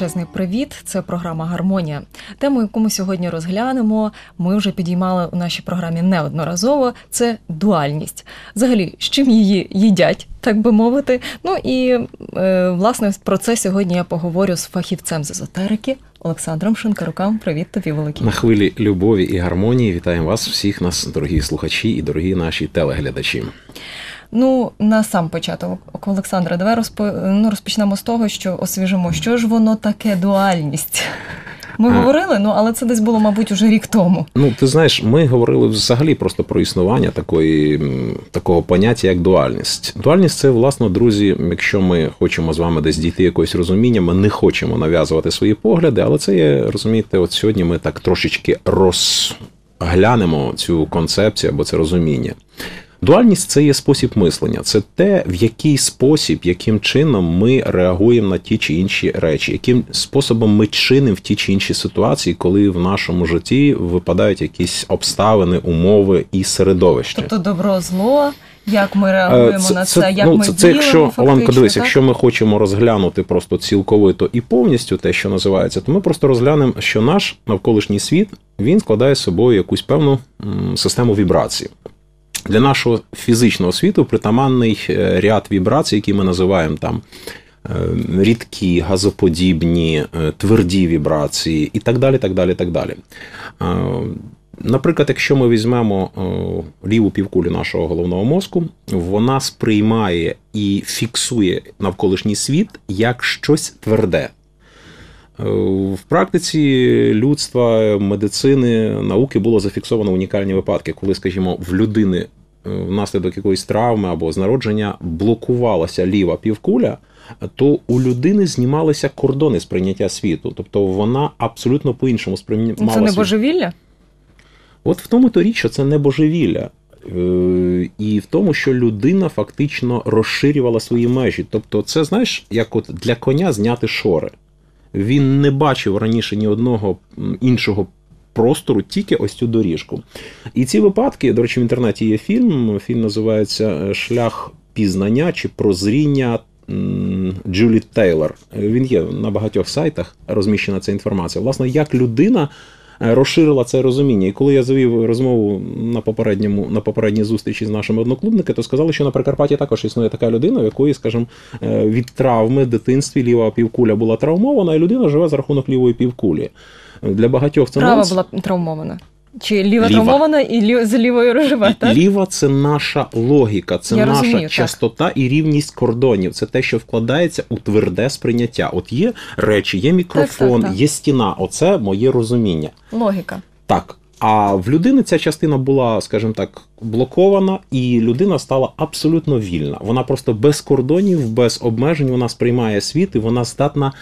величезний привіт. Це програма Гармонія. Тему, яку ми сьогодні розглянемо, ми вже підіймали у нашій програмі неодноразово. Це дуальність. Взагалі, з чим її їдять, так би мовити. Ну і е, власне про це сьогодні я поговорю з фахівцем з езотерики Олександром Шинкарукам. Привіт тобі, великий. На хвилі любові і гармонії. Вітаємо вас, всіх нас, дорогі слухачі і дорогі наші телеглядачі. Ну, на сам початок, Олександра, давай розпо... ну, розпочнемо з того, що освіжимо, що ж воно таке дуальність. Ми говорили, ну але це десь було, мабуть, уже рік тому. Ну, ти знаєш, ми говорили взагалі просто про існування такої, такого поняття, як дуальність. Дуальність це, власне, друзі, якщо ми хочемо з вами десь дійти якогось розуміння, ми не хочемо нав'язувати свої погляди, але це є, розумієте, от сьогодні ми так трошечки розглянемо цю концепцію або це розуміння. Дуальність це є спосіб мислення, це те, в який спосіб, яким чином ми реагуємо на ті чи інші речі, яким способом ми чинимо в ті чи інші ситуації, коли в нашому житті випадають якісь обставини, умови і середовище. Тобто добро зло. Як ми реагуємо це, на це? це як ну, ми це, це якщо Оленко, дивись, так? якщо ми хочемо розглянути просто цілковито і повністю те, що називається, то ми просто розглянемо, що наш навколишній світ він складає з собою якусь певну систему вібрацій. Для нашого фізичного світу притаманний е, ряд вібрацій, які ми називаємо там е, рідкі, газоподібні, е, тверді вібрації і так далі. так далі, так далі. Наприклад, якщо ми візьмемо ліву півкулю нашого головного мозку, вона сприймає і фіксує навколишній світ як щось тверде. В практиці людства, медицини, науки було зафіксовано унікальні випадки, коли, скажімо, в людини внаслідок якоїсь травми або з народження блокувалася ліва півкуля, то у людини знімалися кордони сприйняття світу. Тобто вона абсолютно по-іншому сприймала Це не божевілля? От в тому то річ, що це не божевілля. Е, і в тому, що людина фактично розширювала свої межі. Тобто, це знаєш, як от для коня зняти шори. Він не бачив раніше ні одного іншого простору, тільки ось цю доріжку. І ці випадки, до речі, в інтернеті є фільм. Фільм називається е, Шлях пізнання чи прозріння. Джулі Тейлор. Він є на багатьох сайтах розміщена ця інформація. Власне, як людина розширила це розуміння. І коли я завів розмову на попередньому на попередній зустрічі з нашими одноклубниками, то сказали, що на Прикарпатті також існує така людина, в якої, скажімо, е, від травми в дитинстві ліва півкуля була травмована, і людина живе за рахунок лівої півкулі. Для багатьох це права нонс... була травмована. Чи ліва, ліва. травмована і лі... з лівою рожева, так? Ліва це наша логіка, це Я наша розумію, частота так. і рівність кордонів. Це те, що вкладається у тверде сприйняття. От є речі, є мікрофон, так, так, є стіна. Оце моє розуміння. Логіка. Так. А в людини ця частина була, скажімо так, блокована, і людина стала абсолютно вільна. Вона просто без кордонів, без обмежень вона сприймає світ, і вона здатна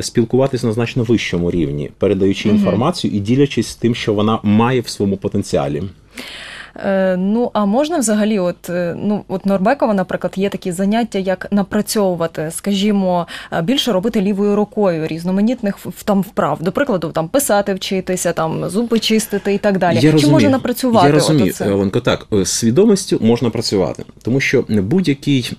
спілкуватись спілкуватися на значно вищому рівні, передаючи інформацію і ділячись тим, що вона має в своєму потенціалі. Е, ну а можна взагалі, от е, ну от Норбекова, наприклад, є такі заняття, як напрацьовувати, скажімо, е, більше робити лівою рукою різноманітних там вправ, до прикладу, там писати, вчитися, там зуби чистити і так далі. Я Чи розумію. можна напрацювати? Я розумію, Оленко, так з свідомістю можна працювати, тому що будь-який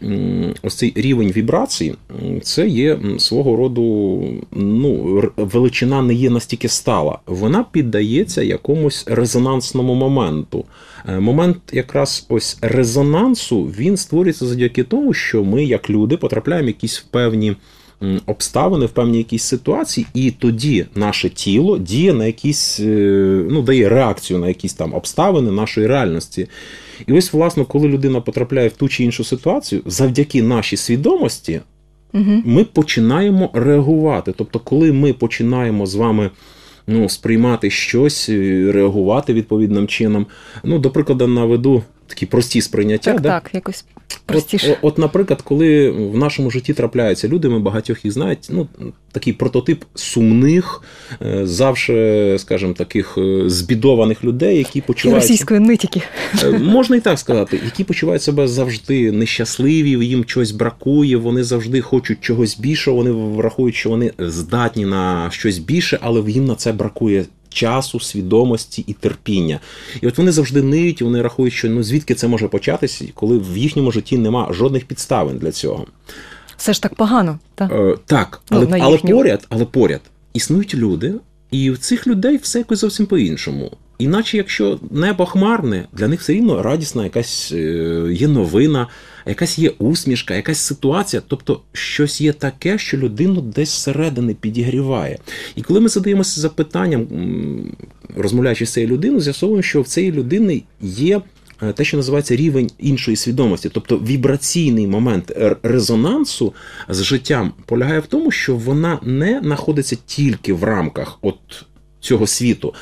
ось цей рівень вібрацій, це є свого роду ну величина не є настільки стала, вона піддається якомусь резонансному моменту. Е, момент якраз ось резонансу він створюється завдяки тому, що ми, як люди, потрапляємо в якісь певні обставини, в певні якісь ситуації, і тоді наше тіло діє на якісь, е, ну, дає реакцію на якісь там обставини нашої реальності. І ось, власне, коли людина потрапляє в ту чи іншу ситуацію, завдяки нашій свідомості, ми починаємо реагувати. Тобто, коли ми починаємо з вами ну, сприймати щось, е, реагувати відповідним чином. Ну, до прикладу, наведу такі прості сприйняття. Так, да? так, якось простіше. От, от, наприклад, коли в нашому житті трапляються люди, ми багатьох їх знають, ну, такий прототип сумних, е, завжди, скажімо, таких е, збідованих людей, які почувають російської нитіки. Можна і так сказати, які почувають себе завжди нещасливі, їм чогось бракує, вони завжди хочуть чогось більшого, вони врахують, що вони здатні на щось більше, але їм на це бракує часу, свідомості і терпіння. І от вони завжди ниють, і вони рахують, що ну звідки це може початися, коли в їхньому житті нема жодних підставин для цього. все ж так погано. Так, Е, так Ну, але, на але поряд, але поряд існують люди, і в цих людей все якось зовсім по-іншому. Іначе, якщо небо хмарне, для них все рівно радісна якась е, є новина, якась є усмішка, якась ситуація, тобто щось є таке, що людину десь зсередини підігріває. І коли ми задаємося запитанням, розмовляючи з цією людиною, з'ясовуємо, що в цієї людини є е, те, що називається рівень іншої свідомості, тобто вібраційний момент резонансу з життям полягає в тому, що вона не знаходиться тільки в рамках от цього світу,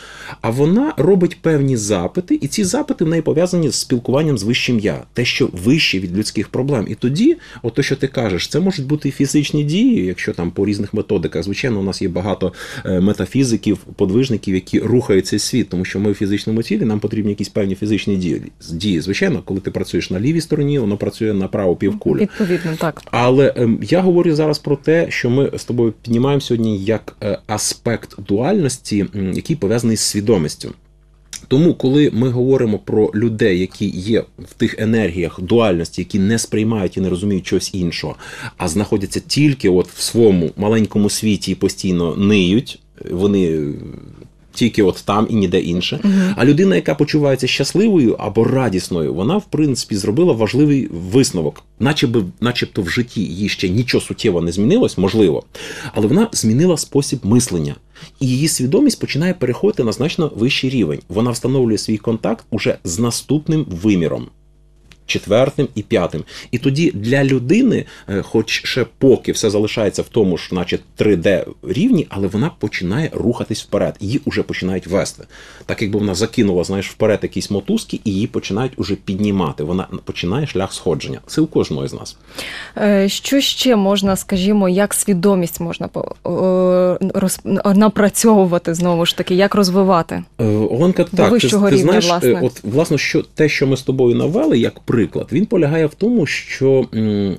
а вона робить певні запити, і ці запити в неї пов'язані з спілкуванням з вищим я, те, що вище від людських проблем. І тоді, от те, що ти кажеш, це можуть бути і фізичні дії, якщо там по різних методиках. Звичайно, у нас є багато е, метафізиків, подвижників, які рухають цей світ, тому що ми в фізичному тілі, нам потрібні якісь певні фізичні дії. дії. Звичайно, коли ти працюєш на лівій стороні, воно працює на праву півкулю. відповідно, так. Але ем, я говорю зараз про те, що ми з тобою піднімаємо сьогодні як е, аспект дуальності, який пов'язаний з свідомістю. Тому, коли ми говоримо про людей, які є в тих енергіях дуальності, які не сприймають і не розуміють чогось іншого, а знаходяться тільки от в своєму маленькому світі і постійно ниють, вони тільки от там і ніде інше. А людина, яка почувається щасливою або радісною, вона в принципі зробила важливий висновок, начебто, начебто в житті їй ще нічого суттєво не змінилось, можливо, але вона змінила спосіб мислення. І її свідомість починає переходити на значно вищий рівень. Вона встановлює свій контакт уже з наступним виміром. Четвертим і п'ятим. І тоді для людини, е, хоч ще поки все залишається в тому ж, наче 3D рівні, але вона починає рухатись вперед. Її вже починають вести. Так якби вона закинула, знаєш, вперед якісь мотузки, і її починають уже піднімати. Вона починає шлях сходження. Це у кожного з нас. Е, Що ще можна, скажімо, як свідомість можна напрацьовувати знову ж таки, як розвивати? Е, Оленка, так, ти, ти знаєш, власне. от власне, що те, що ми з тобою навели, як приклад, він полягає в тому, що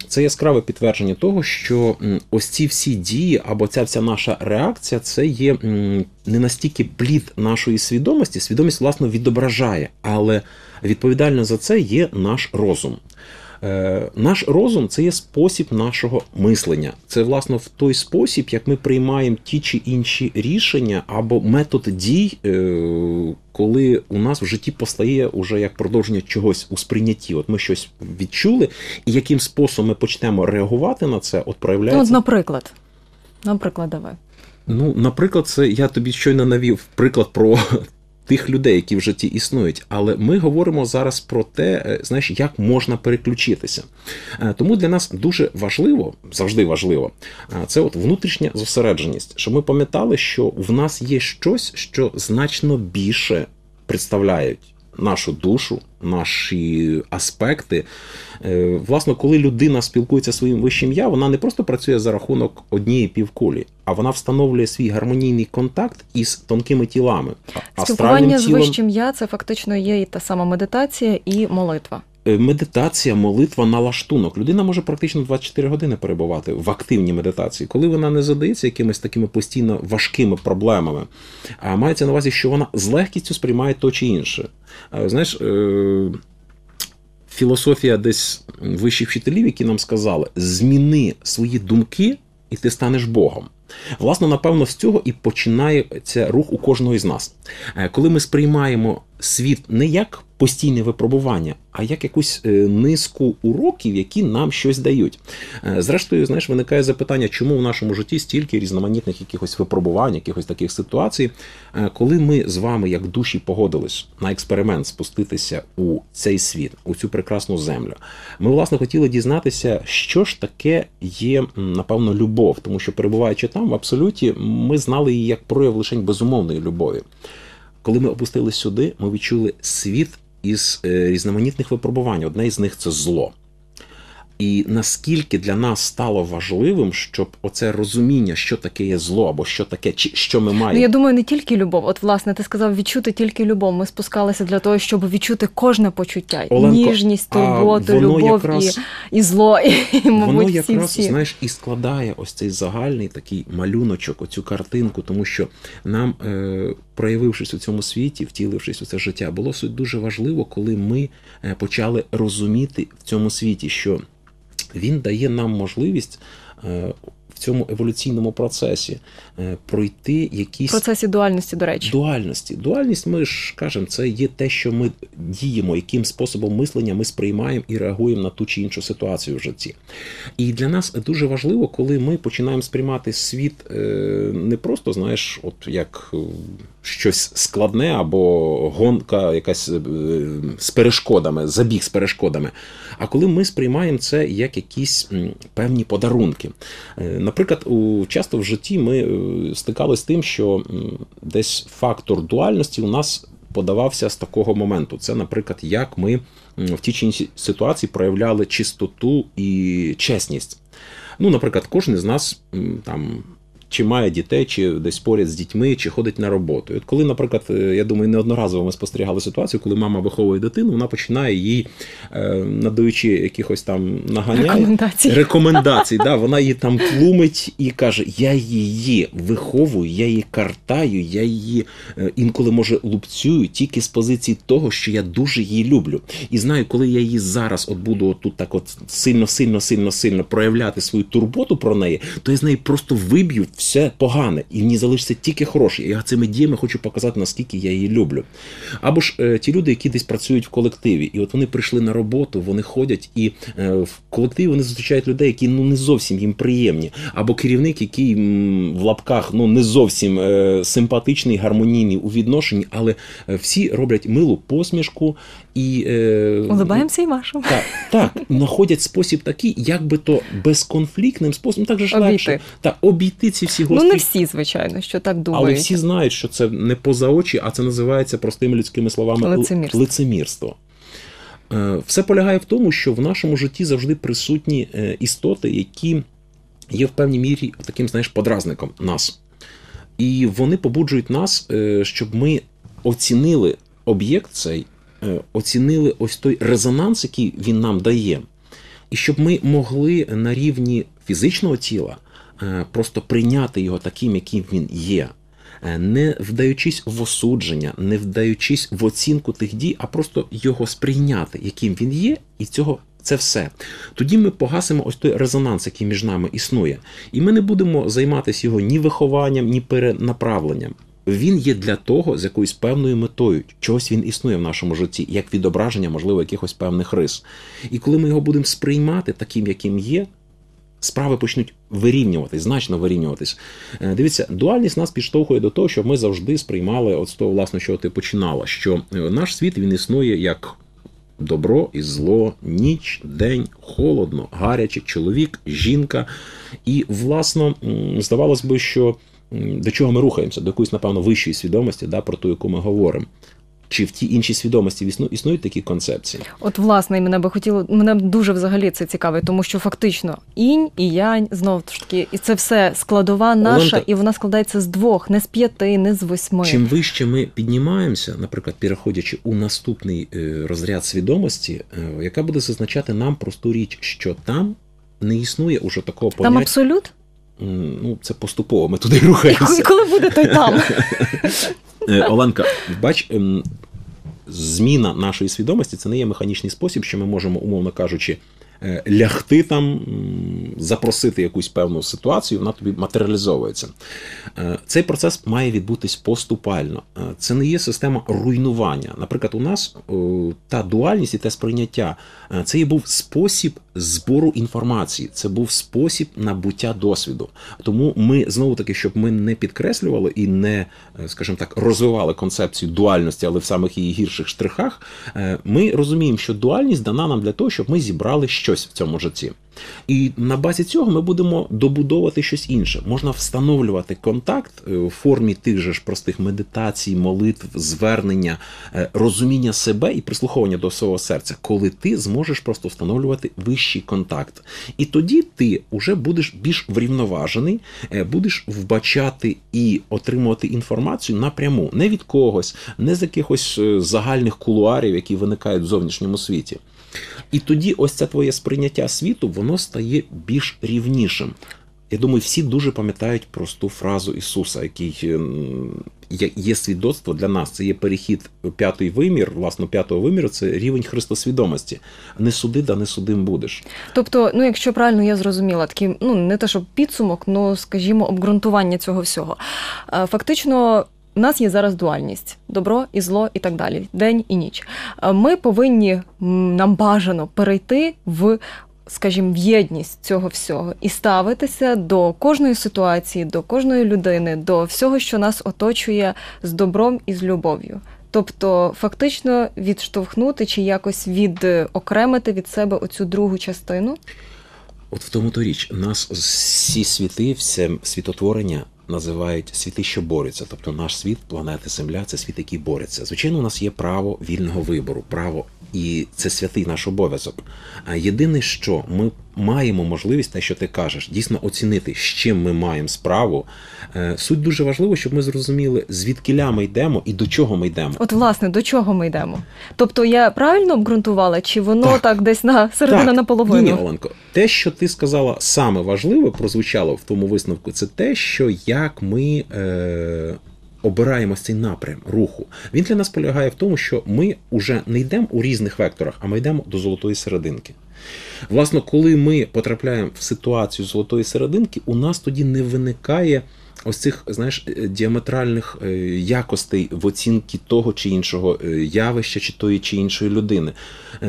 це яскраве підтвердження того, що ось ці всі дії або ця вся наша реакція, це є не настільки плід нашої свідомості. Свідомість, власне, відображає, але відповідально за це є наш розум. Е, наш розум це є спосіб нашого мислення. Це власне в той спосіб, як ми приймаємо ті чи інші рішення або метод дій, е, коли у нас в житті постає уже як продовження чогось у сприйнятті. От ми щось відчули, і яким способом ми почнемо реагувати на це, от Ну, от, наприклад. Наприклад, давай. Ну, наприклад, це я тобі щойно навів приклад про тих людей, які в житті існують. Але ми говоримо зараз про те, е, знаєш, як можна переключитися. Е, Тому для нас дуже важливо, завжди важливо, е, це от внутрішня зосередженість, щоб ми пам'ятали, що в нас є щось, що значно більше представляють нашу душу, наші аспекти. Власно, Власне, коли людина спілкується своїм вищим я, вона не просто працює за рахунок однієї півкулі, а вона встановлює свій гармонійний контакт із тонкими тілами. Спілкування тілом... з вищим я це фактично є і та сама медитація і молитва. Е, Медитація, молитва на лаштунок. Людина може практично 24 години перебувати в активній медитації, коли вона не задається якимись такими постійно важкими проблемами. А мається на увазі, що вона з легкістю сприймає то чи інше. Е, Знаєш, е, філософія десь вищих вчителів, які нам сказали: зміни свої думки, і ти станеш Богом. Власне, напевно, з цього і починається рух у кожного із нас. Коли ми сприймаємо світ не як постійне випробування, а як якусь е, низку уроків, які нам щось дають. Е, Зрештою, знаєш, виникає запитання, чому в нашому житті стільки різноманітних якихось випробувань, якихось таких ситуацій, Е, коли ми з вами, як душі, погодились на експеримент спуститися у цей світ, у цю прекрасну землю. Ми, власне, хотіли дізнатися, що ж таке є, напевно, любов, тому що перебуваючи там, в абсолюті, ми знали її як прояв лише безумовної любові. Коли ми опустились сюди, ми відчули світ із е, різноманітних випробувань. Одне із них це зло. І наскільки для нас стало важливим, щоб оце розуміння, що таке є зло, або що таке, чи що ми маємо. Ну, я думаю, не тільки любов. От, власне, ти сказав відчути тільки любов. Ми спускалися для того, щоб відчути кожне почуття. Оленко, Ніжність, турботу, любов якраз- і, і зло, і, і мабуть, Воно всі якраз, всі. знаєш, і складає ось цей загальний такий малюночок, оцю картинку, тому що нам, е, проявившись у цьому світі, втілившись у це життя, було суть дуже важливо, коли ми е, почали розуміти в цьому світі, що він дає нам можливість е, в цьому еволюційному процесі е, пройти якісь процесі дуальності, до речі. дуальності. Дуальність, ми ж кажемо, це є те, що ми діємо, яким способом мислення ми сприймаємо і реагуємо на ту чи іншу ситуацію в житті. І для нас дуже важливо, коли ми починаємо сприймати світ е, не просто, знаєш, от як е, щось складне або гонка якась з перешкодами, забіг з перешкодами. А коли ми сприймаємо це як якісь певні подарунки. Наприклад, у, часто в житті ми е, стикалися з тим, що десь фактор дуальності у нас подавався з такого моменту. Це, наприклад, як ми в тій чи іншій ситуації проявляли чистоту і чесність. Ну, наприклад, кожен з нас там. Чи має дітей, чи десь поряд з дітьми, чи ходить на роботу. І от коли, наприклад, е, я думаю, неодноразово ми спостерігали ситуацію, коли мама виховує дитину, вона починає їй, е, надаючи якихось там наганяє, Рекомендації. рекомендацій. Да, вона її там тлумить і каже: Я її виховую, я її картаю, я її е, інколи може лупцюю тільки з позиції того, що я дуже її люблю. І знаю, коли я її зараз от буду тут так от сильно, сильно, сильно, сильно проявляти свою турботу про неї, то я з неї просто виб'ю все погане, і в ній залишиться тільки хороше. Я цими діями хочу показати, наскільки я її люблю. Або ж е, ті люди, які десь працюють в колективі, і от вони прийшли на роботу, вони ходять, і е, в колективі вони зустрічають людей, які ну не зовсім їм приємні, або керівник, який м, в лапках ну не зовсім е, симпатичний, гармонійний у відношенні, але е, всі роблять милу посмішку і е, Улибаємося і машемо. так, так, знаходять спосіб такий, як би то безконфліктним способом, так же ж Обійти. легше та обійти ці всі Ну не всі, звичайно, що так думають. але всі знають, що це не поза очі, а це називається простими людськими словами Лицемірство. лицемірство. Е, Все полягає в тому, що в нашому житті завжди присутні е, істоти, які є в певній мірі таким, знаєш, подразником нас. І вони побуджують нас, е, щоб ми оцінили об'єкт цей, оцінили ось той резонанс, який він нам дає, і щоб ми могли на рівні фізичного тіла просто прийняти його таким, яким він є. Е, Не вдаючись в осудження, не вдаючись в оцінку тих дій, а просто його сприйняти, яким він є, і цього це все. Тоді ми погасимо ось той резонанс, який між нами існує. І ми не будемо займатися його ні вихованням, ні перенаправленням. Він є для того з якоюсь певною метою, чогось він існує в нашому житті, як відображення, можливо, якихось певних рис. І коли ми його будемо сприймати таким, яким є, справи почнуть вирівнюватись, значно вирівнюватись. Е, Дивіться, дуальність нас підштовхує до того, щоб ми завжди сприймали от з того, власне, що ти починала, що е, наш світ він існує як добро і зло, ніч, день, холодно, гаряче, чоловік, жінка. І, власно, здавалось би, що до чого ми рухаємося, до якоїсь, напевно, вищої свідомості, да, про ту, яку ми говоримо. Чи в тій іншій свідомості існу- існують такі концепції? От, власне, мене би хотіло, мене дуже взагалі це цікавить, тому що фактично інь і янь знову ж таки, і це все складова наша, Оленка- і вона складається з двох, не з п'яти, не з восьми. Чим вище ми піднімаємося, наприклад, переходячи у наступний е, розряд свідомості, е, яка буде зазначати нам просту річ, що там не існує уже такого Там абсолют? Ну, це поступово, ми туди І коли буде, то й там. Е, Оленка, бач, ем, зміна нашої свідомості це не є механічний спосіб, що ми можемо, умовно кажучи, лягти там, запросити якусь певну ситуацію, вона тобі матеріалізовується. Е, Цей процес має відбутись поступально. Е, Це не є система руйнування. Наприклад, у нас та дуальність і те сприйняття е, це і був спосіб збору інформації, це був спосіб набуття досвіду. Тому ми знову таки, щоб ми не підкреслювали і не, е, скажімо так, розвивали концепцію дуальності, але в самих її гірших штрихах, е, ми розуміємо, що дуальність дана нам для того, щоб ми зібрали щось в цьому житті. І на базі цього ми будемо добудовувати щось інше. Можна встановлювати контакт е, у формі тих же ж простих медитацій, молитв, звернення, е, розуміння себе і прислуховування до свого серця, коли ти зможеш просто встановлювати вищий контакт. І тоді ти вже будеш більш врівноважений, е, будеш вбачати і отримувати інформацію напряму, не від когось, не з якихось е, загальних кулуарів, які виникають в зовнішньому світі. І тоді ось це твоє сприйняття світу, воно стає більш рівнішим. Я думаю, всі дуже пам'ятають просту фразу Ісуса, який ем, є- свідоцтво для нас. Це є перехід п'ятий вимір, власне, п'ятого виміру це рівень христосвідомості. Не суди, да не судим будеш. Тобто, ну якщо правильно я зрозуміла, такий, ну не те, що підсумок, ну скажімо, обґрунтування цього всього. Е, Фактично. У нас є зараз дуальність добро і зло, і так далі, день і ніч. Е, Ми повинні нам бажано перейти в, скажімо, в єдність цього всього і ставитися до кожної ситуації, до кожної людини, до всього, що нас оточує з добром і з любов'ю. Тобто, фактично відштовхнути чи якось відокремити від себе оцю другу частину. От в тому то річ, нас всі світи, все світотворення називають світи, що борються. Тобто наш світ, планета Земля це світ, який бореться. Звичайно, у нас є право вільного вибору, право, і це святий наш обов'язок. А єдине, що ми маємо можливість, те, що ти кажеш, дійсно оцінити, з чим ми маємо справу. Е, Суть дуже важливо, щоб ми зрозуміли, звідкиля ми йдемо і до чого ми йдемо. От, власне, до чого ми йдемо? Тобто, я правильно обґрунтувала, чи воно так, Так. десь на середина Так. наполовину? Ні, Оленко, те, що ти сказала саме важливе, прозвучало в тому висновку, це те, що як ми е, обираємо цей напрям руху. Він для нас полягає в тому, що ми вже не йдемо у різних векторах, а ми йдемо до золотої серединки. Власне, коли ми потрапляємо в ситуацію золотої серединки, у нас тоді не виникає. Ось цих, знаєш, е, діаметральних е, якостей в оцінці того чи іншого е, явища, чи тої чи іншої людини.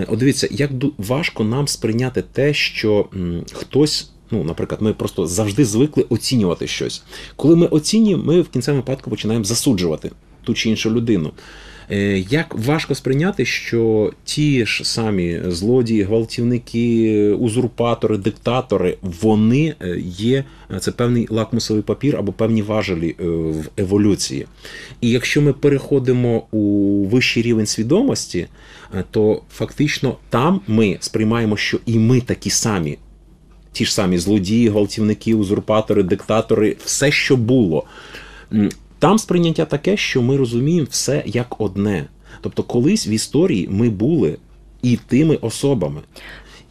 От дивіться, як важко нам сприйняти те, що хтось. Ну, наприклад, ми просто завжди звикли оцінювати щось. Коли ми оцінюємо, ми в кінцевому випадку починаємо засуджувати ту чи іншу людину. Е, Як важко сприйняти, що ті ж самі злодії, гвалтівники, узурпатори, диктатори, вони е, є е, це певний лакмусовий папір або певні важелі в еволюції. І якщо ми переходимо у вищий рівень свідомості, то фактично там ми сприймаємо, що і ми такі самі. Ті ж самі злодії, гвалтівники, узурпатори, диктатори, все, що було. Там сприйняття таке, що ми розуміємо все як одне. Тобто, колись в історії ми були і тими особами.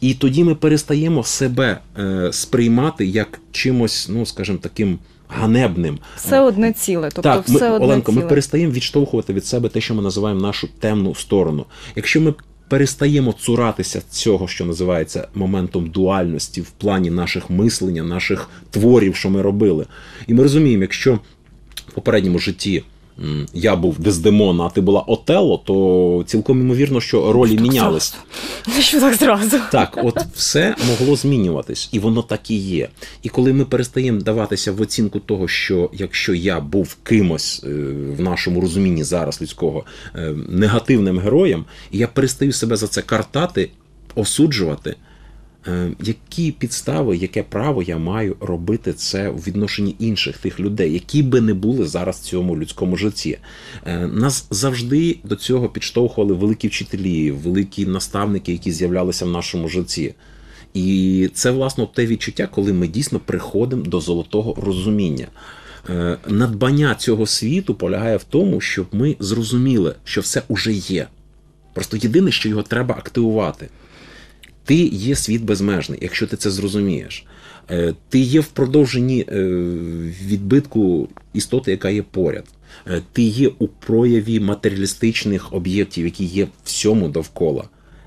І тоді ми перестаємо себе е, сприймати як чимось, ну скажімо, таким ганебним. Все одне ціле. Тобто, так, все ми, одне Оленко, ціле. ми перестаємо відштовхувати від себе те, що ми називаємо нашу темну сторону. Якщо ми перестаємо цуратися цього, що називається моментом дуальності в плані наших мислення, наших творів, що ми робили, і ми розуміємо, якщо в попередньому житті. Я був Дездемона, а ти була Отелло, то цілком ймовірно, що ролі Так мінялись. зразу. Що так зразу? Так, от все могло змінюватись, і воно так і є. І коли ми перестаємо даватися в оцінку того, що якщо я був кимось е, в нашому розумінні зараз людського е, негативним героєм, і я перестаю себе за це картати, осуджувати. Е, Які підстави, яке право я маю робити це у відношенні інших тих людей, які би не були зараз в цьому людському житті? Е, Нас завжди до цього підштовхували великі вчителі, великі наставники, які з'являлися в нашому житті. І це, власне, те відчуття, коли ми дійсно приходимо до золотого розуміння. Е, Надбання цього світу полягає в тому, щоб ми зрозуміли, що все уже є. Просто єдине, що його треба активувати. Ти є світ безмежний, якщо ти це зрозумієш. Е, Ти є в продовженні е, відбитку істоти, яка є поряд. Е, Ти є у прояві матеріалістичних об'єктів, які є всьому довкола.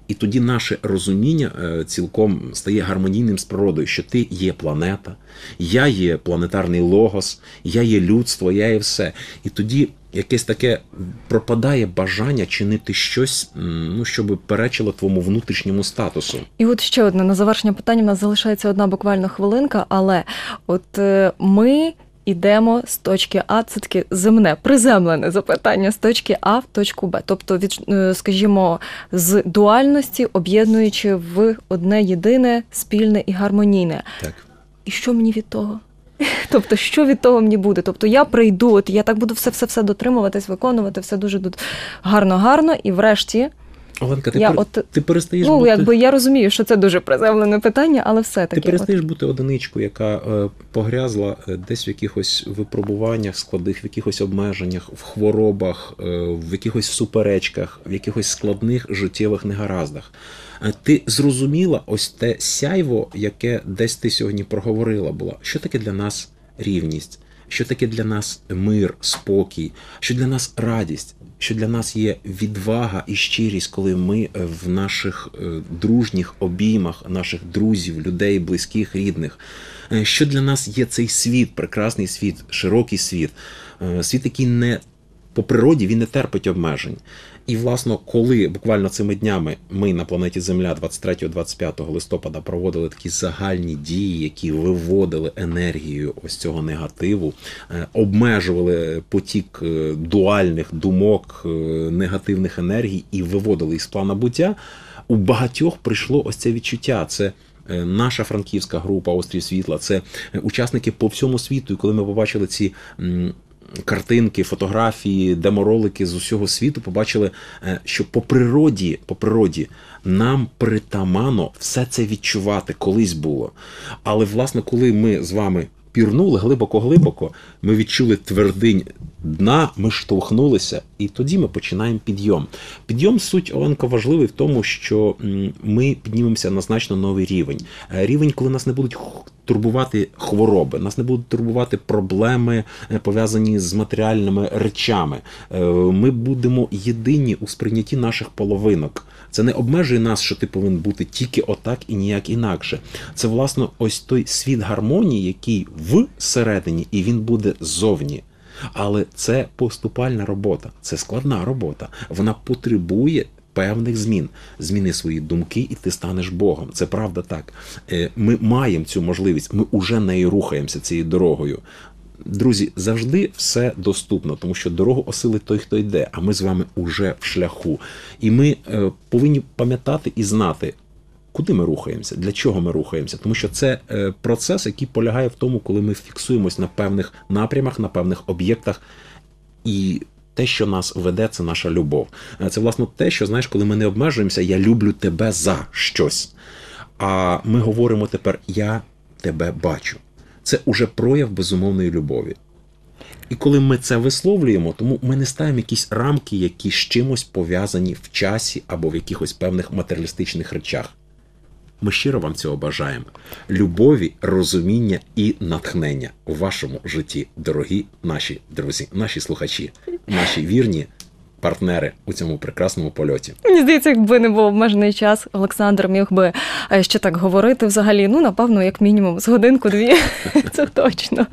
І тоді наше розуміння е, цілком стає гармонійним з природою, що ти є планета, я є планетарний логос, я є людство, я є все. І тоді якесь таке пропадає бажання чинити щось, ну, щоб перечило твоєму внутрішньому статусу. І от ще одне на завершення питання. У нас залишається одна буквально хвилинка, але от е, ми йдемо з точки А, це таке земне, приземлене запитання з точки А в точку Б. Тобто, від, е, скажімо, з дуальності, об'єднуючи в одне єдине, спільне і гармонійне. Так. І що мені від того? Тобто, що від того мені буде? Тобто я прийду, от я так буду все все все дотримуватись, виконувати, все дуже гарно-гарно, і врешті Оленка, ти, Я пер... от- ти перестаєш Ну, бути... якби я розумію, що це дуже приземлене питання, але все-таки. Ти перестаєш бути одиничкою, яка е, погрязла е, десь в якихось випробуваннях складних, в якихось обмеженнях, в хворобах, е, в якихось суперечках, в якихось складних життєвих негараздах. Е, Ти зрозуміла ось те сяйво, яке десь ти сьогодні проговорила була. Що таке для нас рівність? Що таке для нас мир, спокій, що для нас радість, що для нас є відвага і щирість, коли ми е, в наших е, дружніх обіймах, наших друзів, людей, близьких, рідних. Е, Що для нас є цей світ, прекрасний світ, широкий світ, світ, який не по природі він не терпить обмежень. І, власно, коли буквально цими днями ми на планеті Земля 23-25 листопада проводили такі загальні дії, які виводили енергію ось цього негативу, е, обмежували потік е, дуальних думок, е, негативних енергій і виводили їх з плана буття, у багатьох прийшло ось це відчуття. Це наша франківська група Острів Світла, це учасники по всьому світу. І коли ми побачили ці. Картинки, фотографії, деморолики з усього світу побачили, е, що по природі, по природі нам притаманно все це відчувати колись було. Але власне, коли ми з вами пірнули глибоко-глибоко, ми відчули твердинь дна, ми штовхнулися, і тоді ми починаємо підйом. Підйом суть Оленко важливий в тому, що ми піднімемося на значно новий рівень. Е, Рівень, коли нас не будуть турбувати хвороби, нас не будуть турбувати проблеми, е, пов'язані з матеріальними речами. Е, Ми будемо єдині у сприйнятті наших половинок. Це не обмежує нас, що ти повинен бути тільки отак і ніяк інакше. Це, власне, ось той світ гармонії, який всередині, і він буде ззовні. Але це поступальна робота, це складна робота. Вона потребує певних змін. Зміни свої думки, і ти станеш Богом. Це правда так. Е, Ми маємо цю можливість, ми уже нею рухаємося цією дорогою. Друзі, завжди все доступно, тому що дорогу осилить той, хто йде, а ми з вами уже в шляху. І ми е, повинні пам'ятати і знати, куди ми рухаємося, для чого ми рухаємося. Тому що це е, процес, який полягає в тому, коли ми фіксуємось на певних напрямах, на певних об'єктах, і те, що нас веде, це наша любов. Е, Це власне те, що знаєш, коли ми не обмежуємося, я люблю тебе за щось. А ми говоримо тепер Я тебе бачу. Це уже прояв безумовної любові. І коли ми це висловлюємо, тому ми не ставимо якісь рамки, які з чимось пов'язані в часі або в якихось певних матеріалістичних речах. Ми щиро вам цього бажаємо. Любові, розуміння і натхнення у вашому житті, дорогі наші друзі, наші слухачі, наші вірні партнери у цьому прекрасному польоті. Мені здається, якби не був обмежений час, Олександр міг би е, ще так говорити взагалі. Ну, напевно, як мінімум, з годинку-дві. Це точно.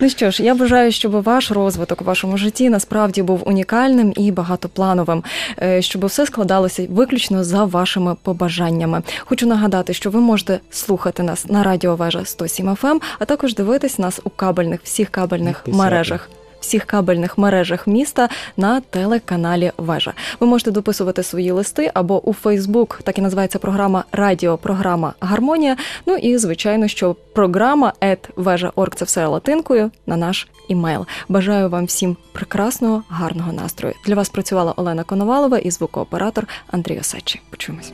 Ну що ж, я бажаю, щоб ваш розвиток у вашому житті насправді був унікальним і багатоплановим, е, щоб все складалося виключно за вашими побажаннями. Хочу нагадати, що ви можете слухати нас на радіо Вежа 107 FM, а також дивитись нас у кабельних всіх кабельних Писати. мережах всіх кабельних мережах міста на телеканалі Вежа. Ви можете дописувати свої листи або у Фейсбук, так і називається програма Радіопрограма Гармонія. Ну і звичайно, що програма @veja.org – це все латинкою на наш імейл. Бажаю вам всім прекрасного, гарного настрою. Для вас працювала Олена Коновалова і звукооператор Андрій Осадчий. Почуємось.